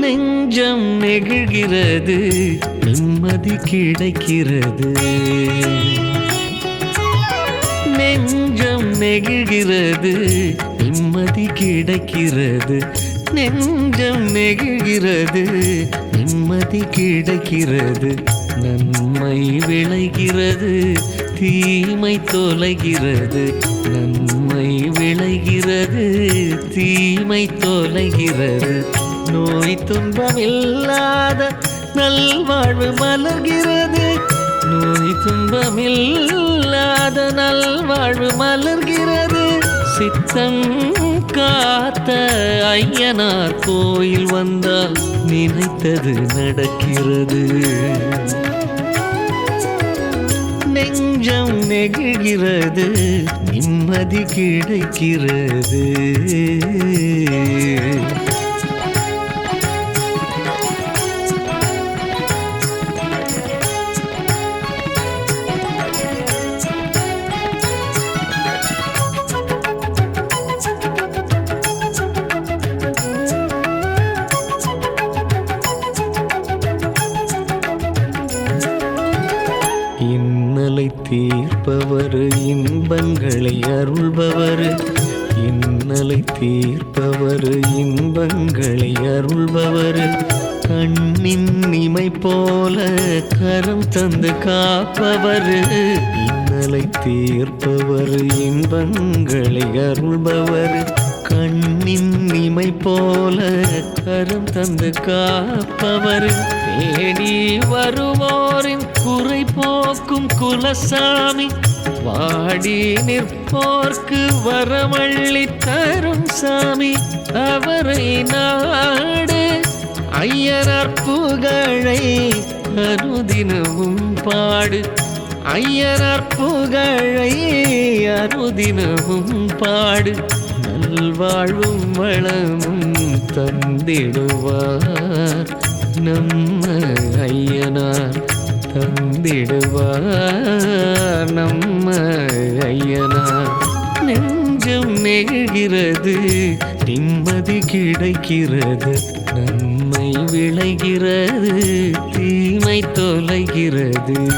நெஞ்சம் நெகிழ்கிறது நிம்மதி கிடைக்கிறது. நெஞ்சம் நெகிழ்கிறது நிம்மதி கிடைக்கிறது. நெஞ்சம் நெகிழ்கிறது நிம்மதி கிடைக்கிறது. நன்மை விளைகிறது தீமை தொலைகிறது. நன்மை விளைகிறது தீமை தொலைகிறது. நோய் துன்பமில்லாத நல்வாழ்வு மலர்கிறது. நோய் துன்பமில்லாத நல்வாழ்வு மலர்கிறது. சித்தம் காத்த ஐயனார் கோயில் வந்தால் நினைத்தது நடக்கிறது. நெஞ்சம் நெகிழ்கிறது நிம்மதி கிடைக்கிறது. தீர்ப்பவர் இன்பங்களை அருள்பவர். இன்னலை தீர்ப்பவர் இன்பங்களை அருள்பவர். கண்ணின் இமை போல கரம் தந்து காப்பவர். இன்னலை தீர்ப்பவர் இன்பங்களை அருள்பவர். போல கரம் தந்து காப்பவர். தேடி வருவோரின் குறை போக்கும் குலசாமி. வாடி நிற்போர்க்கு வரமள்ளி தரும் சாமி. அவரை நாடு ஐயனார் புகழை அனுதினமும் பாடு. ஐயனார் புகழை அனுதினமும் பாடு. நல்வாழ்வும் வளமும் தந்திடுவார். நம்ம ஐயனார் தந்திடுவார். நம்ம ஐயனார் நெஞ்சம் நெகிழ்கிறது நிம்மதி கிடைக்கிறது. நன்மை விளைகிறது தீமை தொலைகிறது.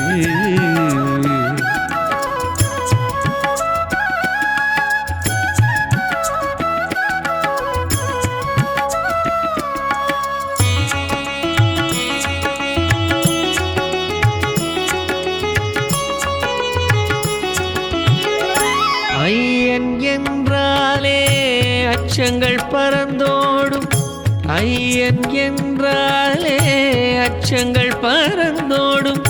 அச்சங்கள் பறந்தோடும் ஐயன் என்றாலே அச்சங்கள் பறந்தோடும்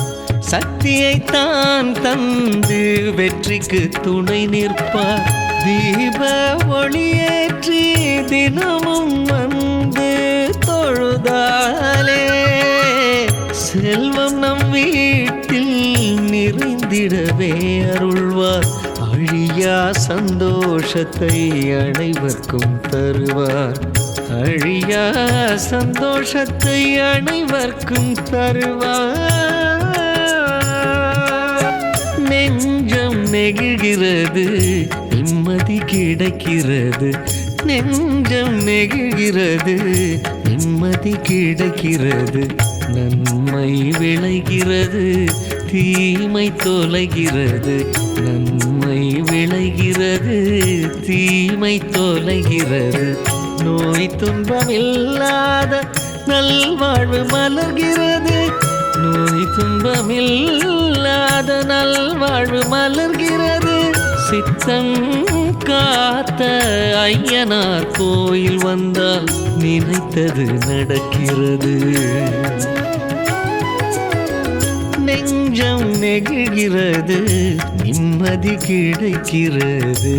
சக்தியை தான் தந்து வெற்றிக்கு துணை நிற்பார். தீப ஒளியேற்றி தினமும் வந்து தொழுதாலே செல்வம் நம் வீட்டில் நிறைந்திடவே அருள்வார். அழியா சந்தோஷத்தை அனைவர்க்கும் தருவார். அழியா சந்தோஷத்தை அனைவர்க்கும் தருவார். நெஞ்சம் நெகிழ்கிறது நிம்மதி கிடைக்கிறது. நெஞ்சம் நெகிழ்கிறது நிம்மதி கிடைக்கிறது. நன்மை விளைகிறது. தீமை தொலைகிறது நன்மை விளைகிறது தீமை தொலைகிறது. நோய் துன்பமில்லாத நல்வாழ்வு மலர்கிறது. நோய் துன்பமில்லாத நல்வாழ்வு மலர்கிறது. சித்தம் காத்த ஐயனார் கோயில் வந்தால் நினைத்தது நடக்கிறது. நெஞ்சம் நெகிழ்கிறது நிம்மதி கிடைக்கிறது.